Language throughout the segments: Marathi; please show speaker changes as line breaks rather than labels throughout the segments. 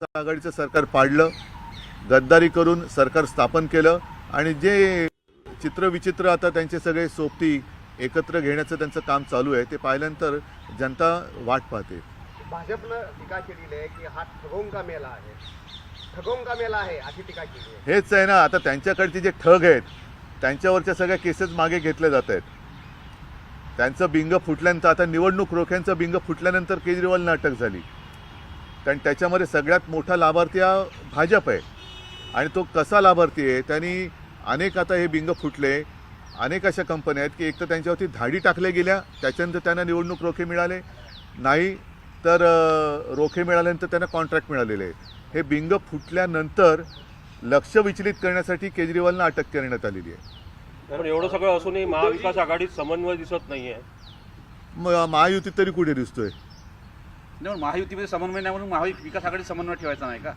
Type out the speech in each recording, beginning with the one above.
आघाडीचं सरकार पाडलं गद्दारी करून सरकार स्थापन केलं आणि जे चित्रविचित्र आता त्यांचे सगळे सोबती एकत्र घेण्याचं त्यांचं काम चालू आहे ते पाहिल्यानंतर जनता वाट पाहते.
भाजपनं टीका केलेली आहे की हा ठगोंका मेला आहे. ठगोंका मेला आहे अशी टीका केली आहे.
हेच आहे ना आता त्यांच्याकडचे जे ठग आहेत त्यांच्यावरच्या सगळ्या केसेस मागे घेतल्या जात आहेत. त्यांचं बिंग फुटल्यानंतर आता निवडणूक रोख्यांचं बिंग फुटल्यानंतर केजरीवालनं अटक झाली. कारण त्याच्यामध्ये सगळ्यात मोठा लाभार्थी हा भाजप आहे. आणि तो कसा लाभार्थी आहे त्यांनी अनेक आता हे बिंग फुटले. अनेक अशा कंपन्या आहेत की एक तर त्यांच्यावरती धाडी टाकल्या गेल्या त्याच्यानंतर त्यांना निवडणूक रोखे मिळाले. नाही तर रोखे मिळाल्यानंतर त्यांना कॉन्ट्रॅक्ट मिळालेले. आहे हे बिंग फुटल्यानंतर लक्ष विचलित करण्यासाठी केजरीवालनं अटक करण्यात आलेली आहे.
पण एवढं सगळं असूनही महाविकास आघाडीत समन्वय दिसत नाहीये.
मग महायुतीत तरी कुठे दिसतोय?
नाही महायुतीमध्ये समन्वय नाही म्हणून महाविकास आघाडी समन्वय ठेवायचा नाही का?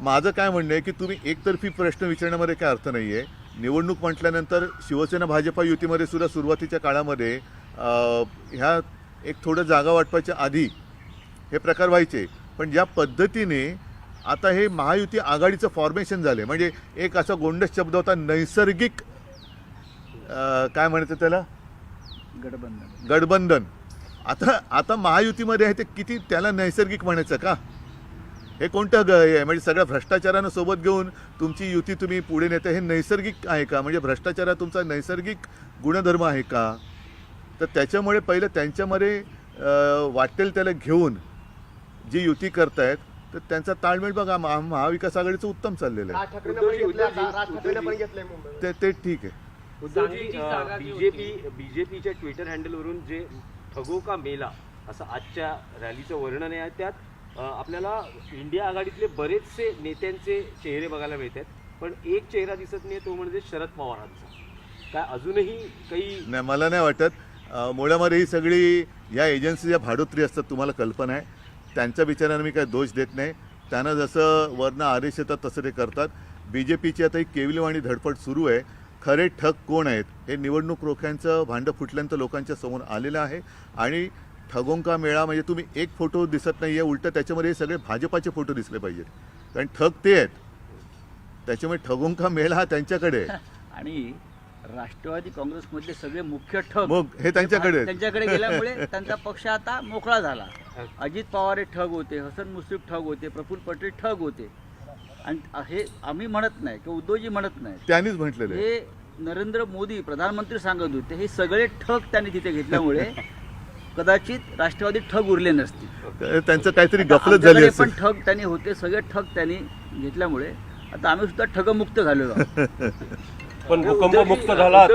माझं काय म्हणणं आहे की तुम्ही एकतर्फी प्रश्न विचारण्यामध्ये काय अर्थ नाही आहे निवडणूक म्हटल्यानंतर शिवसेना भाजपा युतीमध्ये सुद्धा सुरुवातीच्या काळामध्ये ह्या एक थोडं जागा वाटपाच्या आधी हे प्रकार व्हायचे. पण ज्या पद्धतीने आता हे महायुती आघाडीचं फॉर्मेशन झाले म्हणजे एक असा गोंडस शब्द होता नैसर्गिक काय म्हणायचं त्याला?
गठबंधन.
गठबंधन. आता आता महायुतीमध्ये आहे ते किती त्याला नैसर्गिक म्हणायचं का? हे कोणतं ग हे? आहे म्हणजे सगळ्या भ्रष्टाचारानं सोबत घेऊन तुमची युती तुम्ही पुढे नेते हे नैसर्गिक आहे का? म्हणजे भ्रष्टाचार हा तुमचा नैसर्गिक गुणधर्म आहे का? तर त्याच्यामुळे पहिलं त्यांच्यामध्ये वाटेल त्याला घेऊन जी युती करतायत तर त्यांचा ताळमेळ बघा महा महाविकास आघाडीचं उत्तम चाललेलं आहे. ते ते ठीक आहे.
बीजेपी बीजेपीच्या ट्विटर हँडलवरून जे ठगो का मेला असं आजच्या रॅलीचं वर्णन आहे. त्यात आपल्याला इंडिया आघाडीतले बरेचसे नेत्यांचे चेहरे बघायला मिळतात पण एक चेहरा दिसत नाही तो म्हणजे शरद पवारांचा. काय अजूनही काही
नाही मला नाही वाटत. मुळामध्ये ही सगळी या एजन्सी ज्या भाडोत्री असतात तुम्हाला कल्पना आहे. त्यांच्या विचारानं मी काय दोष देत नाही. त्यांना जसं वरनं आदेश येतात तसं ते करतात. बी जे पीची आता ही केविलवाणी धडपड सुरू आहे. खरे ठग कोण आहेत हे निवडणूक रोख्यांचं भांडं फुटल्यानंतर लोकांच्या समोर आलेलं आहे. आणि ठगोंका मेळा म्हणजे तुम्ही एक फोटो दिसत नाही आहे उलटं त्याच्यामध्ये हे सगळे भाजपाचे फोटो दिसले पाहिजेत. कारण ठग ते आहेत. त्याच्यामुळे ठगोंका मेळा हा त्यांच्याकडे आहे.
आणि राष्ट्रवादी काँग्रेसमधले सगळे मुख्य ठग
मग हे त्यांच्याकडे.
त्यांच्याकडे गेल्यामुळे त्यांचा पक्ष आता मोकळा झाला. अजित पवार हे ठग होते हसन मुश्रीफ ठग होते प्रफुल्ल पटेल ठग होते. आणि हे आम्ही म्हणत नाही किंवा उद्धवजी म्हणत नाही.
त्यांनीच म्हटलेलं आहे.
हे नरेंद्र मोदी प्रधानमंत्री सांगत होते हे सगळे ठग त्यांनी तिथे घेतल्यामुळे कदाचित राष्ट्रवादी ठग उरले नसतील.
त्यांचं काहीतरी गफलत झाली
आमच्याकडे
असेल.
पण ठग त्यांनी होते सगळे ठग त्यांनी घेतल्यामुळे आता आम्ही सुद्धा ठगमुक्त झालेलो आहोत.
पण भूकंप मुक्त झाला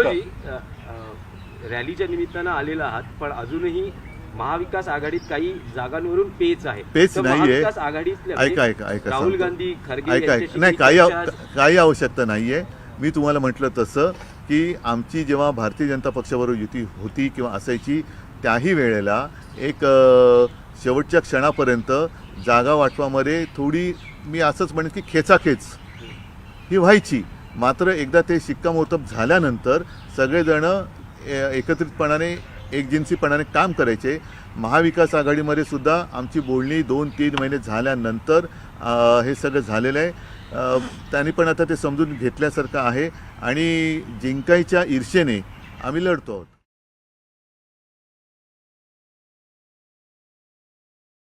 रॅलीच्या निमित्तानं आलेला आहात पण अजूनही महाविकास आघाडीत काही जागांवरून पेच आहे
पेच नाहीये. ऐका ऐका ऐका
राहुल. गांधी खरगे
ऐका ऐका नाही
काही
काही आवश्यकता नाही आहे मी तुम्हाला म्हटलं तसं की आमची जेव्हा भारतीय जनता पक्षाबरोबर युती होती किंवा असायची त्याही वेळेला एक शेवटच्या क्षणापर्यंत जागा वाटपामध्ये थोडी मी असंच म्हणेन की खेचाखेच ही व्हायची मात्र एकदा ते शिक्कामोर्तब झाल्यानंतर सगळेजणं एकत्रितपणाने एकजिन्सीपणाने काम करायचे. महाविकास आघाडीमध्ये सुद्धा आमची बोलणी दोन तीन महिने झाल्यानंतर हे सगळं झालेलं आहे. त्यांनी पण आता ते समजून घेतल्यासारखं आहे. आणि जिंकायच्या ईर्षेने आम्ही लढतो आहोत.